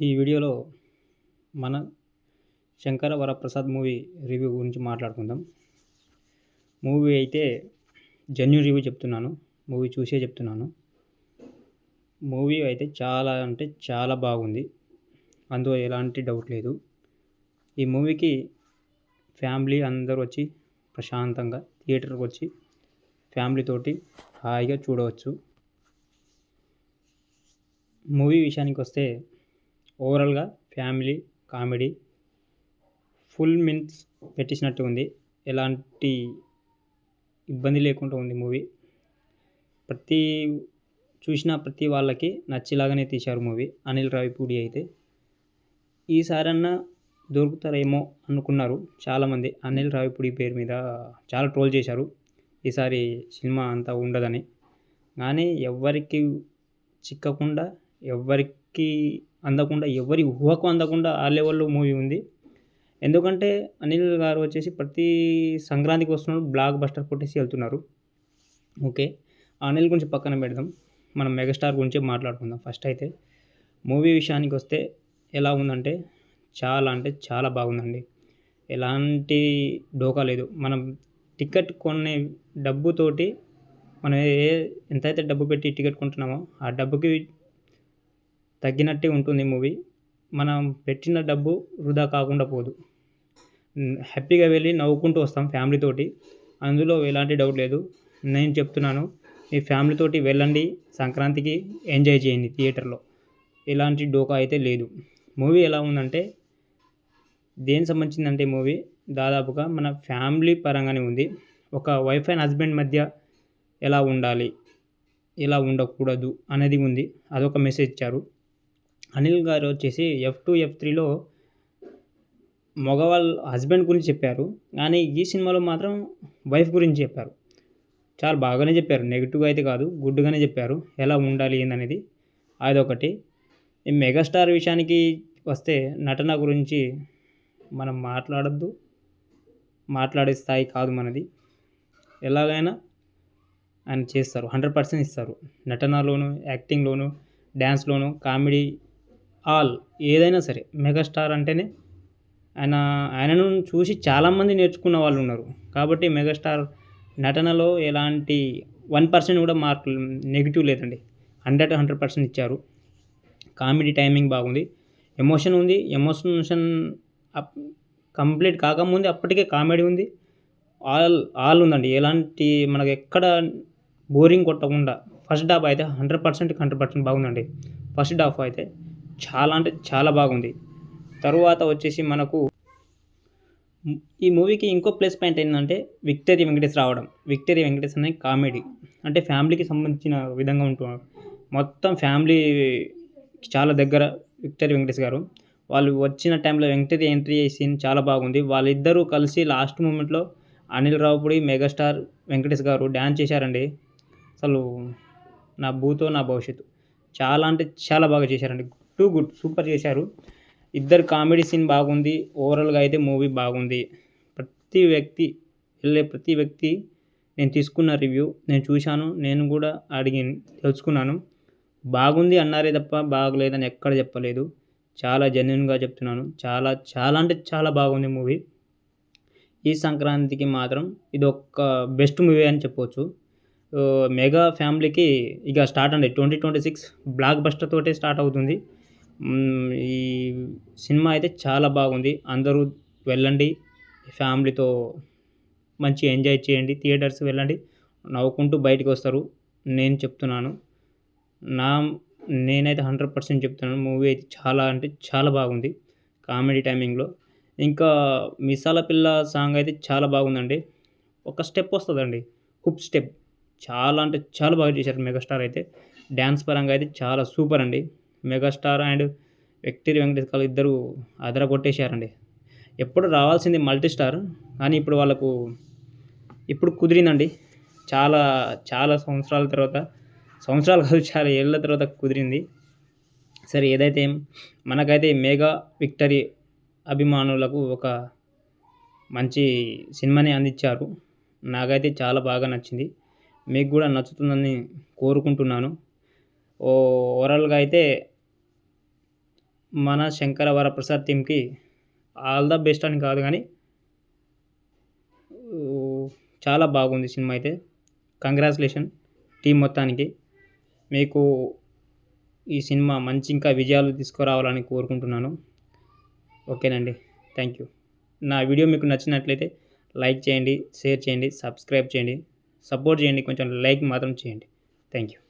ఈ వీడియోలో మన శంకర వరప్రసాద్ మూవీ రివ్యూ గురించి మాట్లాడుకుందాం. మూవీ అయితే జెన్యున్ రివ్యూ చెప్తున్నాను. మూవీ చూసే చెప్తున్నాను. మూవీ అయితే చాలా అంటే చాలా బాగుంది. అందులో ఎలాంటి డౌట్ లేదు. ఈ మూవీకి ఫ్యామిలీ అందరూ వచ్చి ప్రశాంతంగా థియేటర్కి వచ్చి ఫ్యామిలీతోటి హాయిగా చూడవచ్చు. మూవీ విషయానికి వస్తే ఓవరాల్గా ఫ్యామిలీ కామెడీ ఫుల్ మిన్స్ పెట్టించినట్టు ఉంది. ఎలాంటి ఇబ్బంది లేకుండా ఉంది మూవీ. ప్రతి చూసిన ప్రతి వాళ్ళకి నచ్చేలాగానే తీశారు మూవీ. అనిల్ రావిపూడి అయితే. ఈసారన్నా దొరుకుతారేమో అనుకున్నారు చాలామంది. అనిల్ రావిపూడి పేరు మీద చాలా ట్రోల్ చేశారు. ఈసారి సినిమా అంతా ఉండదని. కానీ ఎవరికి చిక్కకుండా ఎవరికి అందకుండా ఎవరి ఊహకు అందకుండా ఆ లెవెల్లో మూవీ ఉంది. ఎందుకంటే అనిల్ గారు వచ్చేసి ప్రతి సంక్రాంతికి వస్తున్నాడు బ్లాక్ బస్టర్ కొట్టేసి వెళ్తున్నారు. ఓకే అనిల్ గురించి పక్కన పెడదాం. మనం మెగాస్టార్ గురించి మాట్లాడుకుందాం ఫస్ట్ అయితే. మూవీ విషయానికి వస్తే ఎలా ఉందంటే చాలా అంటే చాలా బాగుందండి. ఎలాంటి డోకా లేదు. మనం టికెట్ కొనే డబ్బుతోటి మనం ఏ ఎంతైతే డబ్బు పెట్టి టికెట్ కొంటున్నామో ఆ డబ్బుకి తగ్గినట్టే ఉంటుంది మూవీ. మనం పెట్టిన డబ్బు వృధా కాకుండా పోదు. హ్యాపీగా వెళ్ళి నవ్వుకుంటూ వస్తాం ఫ్యామిలీతోటి అందులో ఎలాంటి డౌట్ లేదు. నేను చెప్తున్నాను మీ ఫ్యామిలీతోటి వెళ్ళండి సంక్రాంతికి ఎంజాయ్ చేయండి థియేటర్లో. ఎలాంటి డోకా అయితే లేదు. మూవీ ఎలా ఉందంటే దేనికి సంబంధించిందంటే మూవీ దాదాపుగా మన ఫ్యామిలీ పరంగానే ఉంది. ఒక వైఫ్ అండ్ హస్బెండ్ మధ్య ఎలా ఉండాలి ఎలా ఉండకూడదు అనేది ఉంది. అదొక మెసేజ్ ఇచ్చారు. అనిల్ గారు వచ్చేసి ఎఫ్ టూ ఎఫ్ త్రీలో మగవాళ్ళ హస్బెండ్ గురించి చెప్పారు. కానీ ఈ సినిమాలో మాత్రం వైఫ్ గురించి చెప్పారు. చాలా బాగానే చెప్పారు. నెగిటివ్గా అయితే కాదు గుడ్గానే చెప్పారు. ఎలా ఉండాలి ఏందనేది. అదొకటి. ఈ మెగాస్టార్ విషయానికి వస్తే నటన గురించి మనం మాట్లాడద్దు. మాట్లాడే స్థాయి కాదు మనది. ఎలాగైనా ఆయన చేస్తారు. హండ్రెడ్ పర్సెంట్ ఇస్తారు. నటనలోను యాక్టింగ్లోను డ్యాన్స్లోను కామెడీ ఆల్ ఏదైనా సరే మెగాస్టార్ అంటేనే ఆయన ఆయనను చూసి చాలామంది నేర్చుకున్న వాళ్ళు ఉన్నారు. కాబట్టి మెగాస్టార్ నటనలో ఎలాంటి వన్ పర్సెంట్ కూడా మార్కులు నెగిటివ్ లేదండి. హండ్రెడ్ హండ్రెడ్ పర్సెంట్ ఇచ్చారు. కామెడీ టైమింగ్ బాగుంది. ఎమోషన్ ఉంది. ఎమోషన్ కంప్లీట్ కాకముందే అప్పటికే కామెడీ ఉంది. ఆల్ ఆల్ ఉందండి. ఎలాంటి మనకు ఎక్కడ బోరింగ్ కొట్టకుండా ఫస్ట్ డాఫ్ అయితే హండ్రెడ్ పర్సెంట్కి హండ్రెడ్ పర్సెంట్ బాగుందండి. ఫస్ట్ డాఫ్ అయితే చాలా అంటే చాలా బాగుంది. తరువాత వచ్చేసి మనకు ఈ మూవీకి ఇంకో ప్లస్ పాయింట్ ఏంటంటే విక్టరీ వెంకటేష్ రావడం. విక్టరీ వెంకటేష్ అనే కామెడీ. అంటే ఫ్యామిలీకి సంబంధించిన విధంగా ఉంటున్నారు మొత్తం ఫ్యామిలీ చాలా దగ్గర విక్టరీ వెంకటేష్ గారు. వాళ్ళు వచ్చిన టైంలో వెంకటరీ ఎంట్రీ సీన్ చాలా బాగుంది. వాళ్ళిద్దరూ కలిసి లాస్ట్ మూమెంట్లో అనిల్ రావుపూడి మెగాస్టార్ వెంకటేష్ గారు డ్యాన్స్ చేశారండి. అసలు నా భూతో నా భవిష్యత్తు. చాలా అంటే చాలా బాగా చేశారండి. టూ గుడ్ సూపర్ చేశారు. ఇద్దరు కామెడీ సీన్ బాగుంది. ఓవరాల్గా అయితే మూవీ బాగుంది. ప్రతి వ్యక్తి వెళ్ళే ప్రతి వ్యక్తి నేను తీసుకున్న రివ్యూ నేను చూశాను నేను కూడా అడిగి తెలుసుకున్నాను. బాగుంది అన్నారే తప్ప బాగలేదని ఎక్కడ చెప్పలేదు. చాలా జెన్యున్గా చెప్తున్నాను. చాలా చాలా అంటే చాలా బాగుంది మూవీ. ఈ సంక్రాంతికి మాత్రం ఇది ఒక బెస్ట్ మూవీ అని చెప్పవచ్చు మెగా ఫ్యామిలీకి ఇక స్టార్ట్ అండి. Twenty twenty six blockbuster తోటే స్టార్ట్ అవుతుంది. ఈ సినిమా అయితే చాలా బాగుంది. అందరూ వెళ్ళండి ఫ్యామిలీతో మంచి ఎంజాయ్ చేయండి థియేటర్స్ వెళ్ళండి నవ్వుకుంటూ బయటకు వస్తారు. నేను చెప్తున్నాను. నా నేనైతే హండ్రెడ్ పర్సెంట్ చెప్తున్నాను. మూవీ అయితే చాలా అంటే చాలా బాగుంది కామెడీ టైమింగ్లో. ఇంకా మిసాల పిల్ల సాంగ్ అయితే చాలా బాగుందండి. ఒక స్టెప్ వస్తుందండి హుప్ స్టెప్. చాలా అంటే చాలా బాగా చేశారు మెగాస్టార్ అయితే. డ్యాన్స్ పరంగా అయితే చాలా సూపర్ అండి. మెగాస్టార్ అండ్ వ్యక్తి వెంకటేష్ గారు ఇద్దరు అదర కొట్టేశారండి ఎప్పుడు రావాల్సింది మల్టీ స్టార్ కానీ ఇప్పుడు వాళ్ళకు ఇప్పుడు కుదిరిందండి. చాలా చాలా సంవత్సరాల తర్వాత సంవత్సరాలు కాదు చాలా ఏళ్ళ తర్వాత కుదిరింది. సరే ఏదైతే మనకైతే మెగా విక్టరీ అభిమానులకు ఒక మంచి సినిమాని అందించారు. నాకైతే చాలా బాగా నచ్చింది. మీకు కూడా నచ్చుతుందని కోరుకుంటున్నాను. ఓవరాల్గా అయితే మన శంకర వరప్రసాద్ టీమ్కి ఆల్ ద బెస్ట్ అని కాదు కానీ చాలా బాగుంది సినిమా అయితే. కంగ్రాచులేషన్ టీం మొత్తానికి. మీకు ఈ సినిమా మంచి ఇంకా విజయాలు తీసుకురావాలని కోరుకుంటున్నాను. ఓకేనండి. Thank you. నా వీడియో మీకు నచ్చినట్లయితే లైక్ చేయండి షేర్ చేయండి సబ్స్క్రైబ్ చేయండి సపోర్ట్ చేయండి కొంచెం లైక్ మాత్రం చేయండి. Thank you.